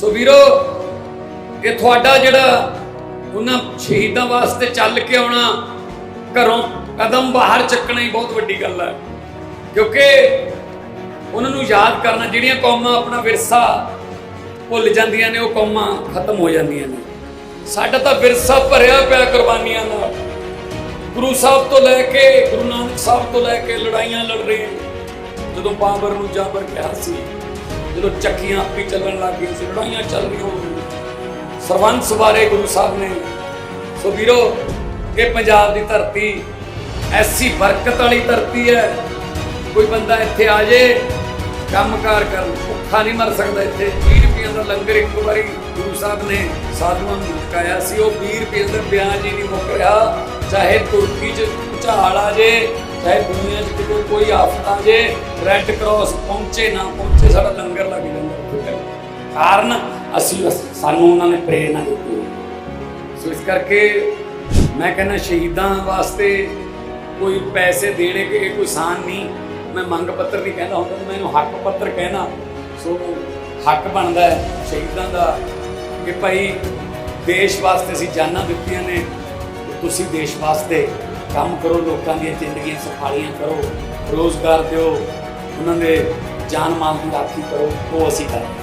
ਸੋ ਵੀਰੋ, ਇਹ ਤੁਹਾਡਾ ਜਿਹੜਾ ਉਹਨਾਂ ਸ਼ਹੀਦਾਂ ਵਾਸਤੇ ਚੱਲ ਕੇ ਆਉਣਾ, ਘਰੋਂ ਕਦਮ ਬਾਹਰ ਚੱਕਣਾ ਹੀ ਬਹੁਤ ਵੱਡੀ ਗੱਲ ਹੈ ਕਿਉਂਕਿ ਉਹਨਾਂ ਨੂੰ ਯਾਦ ਕਰਨਾ, ਜਿਹੜੀਆਂ ਕੌਮਾਂ ਆਪਣਾ ਵਿਰਸਾ ਭੁੱਲ ਜਾਂਦੀਆਂ ਨੇ, ਉਹ ਕੌਮਾਂ ਖਤਮ ਹੋ ਜਾਂਦੀਆਂ ਨੇ। ਸਾਡਾ ਤਾਂ ਵਿਰਸਾ ਭਰਿਆ ਪਿਆ ਕੁਰਬਾਨੀਆਂ ਨਾਲ। ਗੁਰੂ ਸਾਹਿਬ ਤੋਂ ਲੈ ਕੇ, ਗੁਰੂ ਨਾਨਕ ਸਾਹਿਬ ਤੋਂ ਲੈ ਕੇ ਲੜਾਈਆਂ ਲੜ ਰਹੇ ਜਦੋਂ ਬਾਬਰ ਨੂੰ ਜਾਬਰ ਕਿਹਾ ਸੀ ਜਦੋਂ ਚੱਕੀਆਂ ਆਪੀ ਚੱਲਣ ਲੱਗ ਗਈਆਂ ਸੀ ਲੜਾਈਆਂ ਚੱਲ ਰਹੀਆਂ ਸਰਵੰਸ ਬਾਰੇ ਗੁਰੂ ਸਾਹਿਬ ਨੇ। ਸੋ ਵੀਰੋ, ਇਹ ਪੰਜਾਬ ਦੀ ਧਰਤੀ, ਐਸੀ ਬਰਕਤ ਵਾਲੀ ਧਰਤੀ ਹੈ। ਕੋਈ ਬੰਦਾ ਇੱਥੇ ਆ ਜੇ, ਕੰਮਕਾਰ ਕਰਨ, ਭੁੱਖਾ ਨਹੀਂ ਮਰ ਸਕਦਾ ਇੱਥੇ। 20 ਰੁਪਏ ਦਾ ਲੰਗਰ ਇੱਕ ਵਾਰੀ ਗੁਰੂ ਸਾਹਿਬ ਨੇ ਸਾਧੂਆਂ ਨੂੰ ਮੁਕਾਇਆ ਸੀ। ਉਹ 20 ਰੁਪਏ ਦਾ ਵਿਆਜ ਹੀ ਨਹੀਂ ਮੁੱਕ ਰਿਹਾ। ਚਾਹੇ ਤੁਰਕੀ ਚ ਝਾੜ ਆ ਜੇ, ਚਾਹੇ ਦੁਨੀਆ ਕੋਈ ਆਫਤ ਆ ਜੇ ਰੈੱਡ ਕਰਾਸ ਪਹੁੰਚੇ ਨਾ ਪਹੁੰਚੇ, ਸਾਡਾ ਲੰਗਰ ਲੱਗ ਜਾਂਦਾ। ਕਾਰਨ ਅਸੀਂ ਸਾਨੂੰ ਉਹਨਾਂ ਨੇ ਪ੍ਰੇਰਣਾ ਦਿੱਤੀ। ਸੋ ਇਸ ਕਰਕੇ ਮੈਂ ਕਹਿੰਦਾ ਸ਼ਹੀਦਾਂ ਵਾਸਤੇ ਕੋਈ ਪੈਸੇ ਦੇਣੇ ਕਿ ਇਹ ਕੋਈ ਸਾਨ ਨਹੀਂ। ਮੈਂ ਮੰਗ ਪੱਤਰ ਨਹੀਂ ਕਹਿੰਦਾ ਹੁੰਦਾ, ਮੈਂ ਇਹਨੂੰ ਹੱਕ ਪੱਤਰ ਕਹਿਣਾ। ਸੋ ਹੱਕ ਬਣਦਾ ਹੈ ਸ਼ਹੀਦਾਂ ਦਾ ਕਿ ਭਾਈ ਦੇਸ਼ ਵਾਸਤੇ ਅਸੀਂ ਜਾਨਾਂ ਦਿੱਤੀਆਂ ਨੇ, ਤੁਸੀਂ ਦੇਸ਼ ਵਾਸਤੇ ਕੰਮ ਕਰੋ, ਲੋਕਾਂ ਦੀਆਂ ਜ਼ਿੰਦਗੀਆਂ ਸੁਖਾਲੀਆਂ ਕਰੋ, ਰੋਜ਼ਗਾਰ ਦਿਓ, ਉਹਨਾਂ ਦੇ ਜਾਨ ਮਾਲ ਦੀ ਰਾਖੀ ਕਰੋ, ਉਹ ਅਸੀਂ ਕਰਦੇ